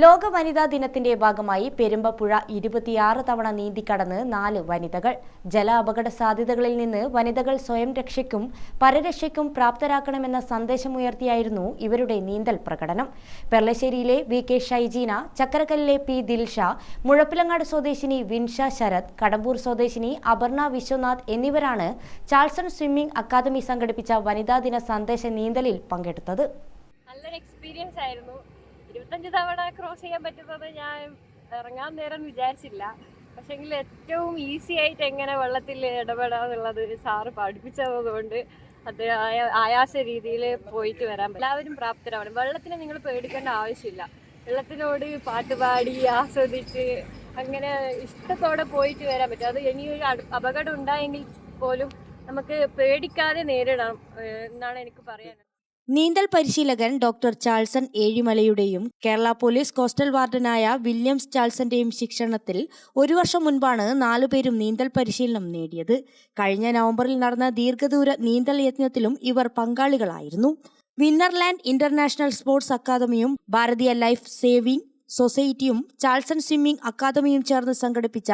ലോക വനിതാ ദിനത്തിന്റെ ഭാഗമായി പെരുമ്പപ്പുഴ ഇരുപത്തിയാറ് തവണ നീന്തിക്കടന്ന് നാല് വനിതകൾ. ജല അപകട സാധ്യതകളിൽ നിന്ന് വനിതകൾ സ്വയം രക്ഷയ്ക്കും പരരക്ഷയ്ക്കും പ്രാപ്തരാക്കണമെന്ന സന്ദേശമുയർത്തിയായിരുന്നു ഇവരുടെ നീന്തൽ പ്രകടനം. പെർളശ്ശേരിയിലെ വി കെ ഷൈജീന ചക്കരക്കല്ലിലെ പി ദിൽഷ മുഴപ്പിലങ്ങാട് സ്വദേശിനി വിൻഷ ശരത് കടമ്പൂർ സ്വദേശിനി അപർണ വിശ്വനാഥ് എന്നിവരാണ് ചാൾസൺ സ്വിമ്മിംഗ് അക്കാദമി സംഘടിപ്പിച്ച വനിതാ ദിന സന്ദേശ നീന്തലിൽ പങ്കെടുത്തത്. നല്ലൊരു എക്സ്പീരിയൻസ് ആയിരുന്നു. ഇരുപത്തഞ്ച് തവണ ക്രോസ് ചെയ്യാൻ പറ്റുന്നത് ഞാൻ ഇറങ്ങാൻ നേരം വിചാരിച്ചില്ല. പക്ഷെങ്കിൽ ഏറ്റവും ഈസി ആയിട്ട് എങ്ങനെ വെള്ളത്തിൽ ഇടപെടാന്നുള്ളത് സാറ് പഠിപ്പിച്ചതുകൊണ്ട് അത് ആയ- ആയാസ രീതിയിൽ പോയിട്ട് വരാൻ എല്ലാവരും പ്രാപ്തരാണ് വെള്ളത്തിനെ നിങ്ങൾ പേടിക്കേണ്ട ആവശ്യമില്ല. വെള്ളത്തിനോട് പാട്ടുപാടി ആസ്വദിച്ച് അങ്ങനെ ഇഷ്ടത്തോടെ പോയിട്ട് വരാൻ പറ്റും. അത് ഇനിയൊരു അപകടം ഉണ്ടായെങ്കിൽ പോലും നമുക്ക് പേടിക്കാതെ നേരിടണം എന്നാണ് എനിക്ക് പറയാനുള്ളത്. നീന്തൽ പരിശീലകൻ ഡോക്ടർ ചാൾസൺ ഏഴിമലയുടെയും കേരള പോലീസ് കോസ്റ്റൽ വാർഡനായ വില്യംസ് ചാൾസന്റെയും ശിക്ഷണത്തിൽ ഒരു വർഷം മുൻപാണ് നാലുപേരും നീന്തൽ പരിശീലനം നേടിയത്. കഴിഞ്ഞ നവംബറിൽ നടന്ന ദീർഘദൂര നീന്തൽ യജ്ഞത്തിലും ഇവർ പങ്കാളികളായിരുന്നു. വിന്നർലാൻഡ് ഇന്റർനാഷണൽ സ്പോർട്സ് അക്കാദമിയും ഭാരതീയ ലൈഫ് സേവിംഗ് സൊസൈറ്റിയും ചാൾസൺ സ്വിമ്മിംഗ് അക്കാദമിയും ചേർന്ന് സംഘടിപ്പിച്ച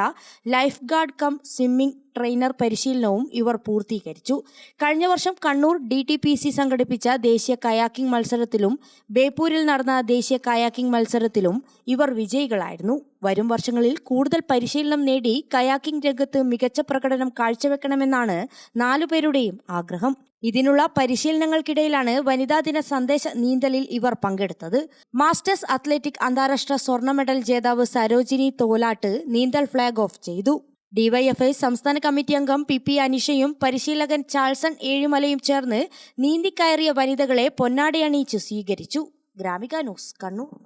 life guard cum swimming trainer പരിശീലനവും ഇവർ പൂർത്തീകരിച്ചു. കഴിഞ്ഞ വർഷം Kannur D T P C സംഘടിപ്പിച്ച ദേശീയ കയാക്കിംഗ് മത്സരത്തിലും ബേപ്പൂരിൽ നടന്ന ദേശീയ കയാക്കിംഗ് മത്സരത്തിലും ഇവർ വിജയികളായിരുന്നു. വരും വർഷങ്ങളിൽ കൂടുതൽ പരിശീലനം നേടി കയാക്കിംഗ് രംഗത്ത് മികച്ച പ്രകടനം കാഴ്ചവെക്കണമെന്നാണ് നാലുപേരുടെയും ആഗ്രഹം. ഇതിനുള്ള പരിശീലനങ്ങൾക്കിടയിലാണ് വനിതാ ദിന സന്ദേശ നീന്തലിൽ ഇവർ പങ്കെടുത്തത്. മാസ്റ്റേഴ്സ് അത്ലറ്റിക് അന്താരാഷ്ട്ര സ്വർണ മെഡൽ ജേതാവ് സരോജിനി തോലാട്ട് നീന്തൽ ഫ്ളാഗ് ഓഫ് ചെയ്തു. ഡിവൈഎഫ്ഐ സംസ്ഥാന കമ്മിറ്റി അംഗം പി പി അനിഷയും പരിശീലകൻ ചാൾസൺ ഏഴുമലയും ചേർന്ന് നീന്തിക്കയറിയ വനിതകളെ പൊന്നാടയണിയിച്ച് സ്വീകരിച്ചു. ഗ്രാമിക ന്യൂസ് കണ്ണൂർ.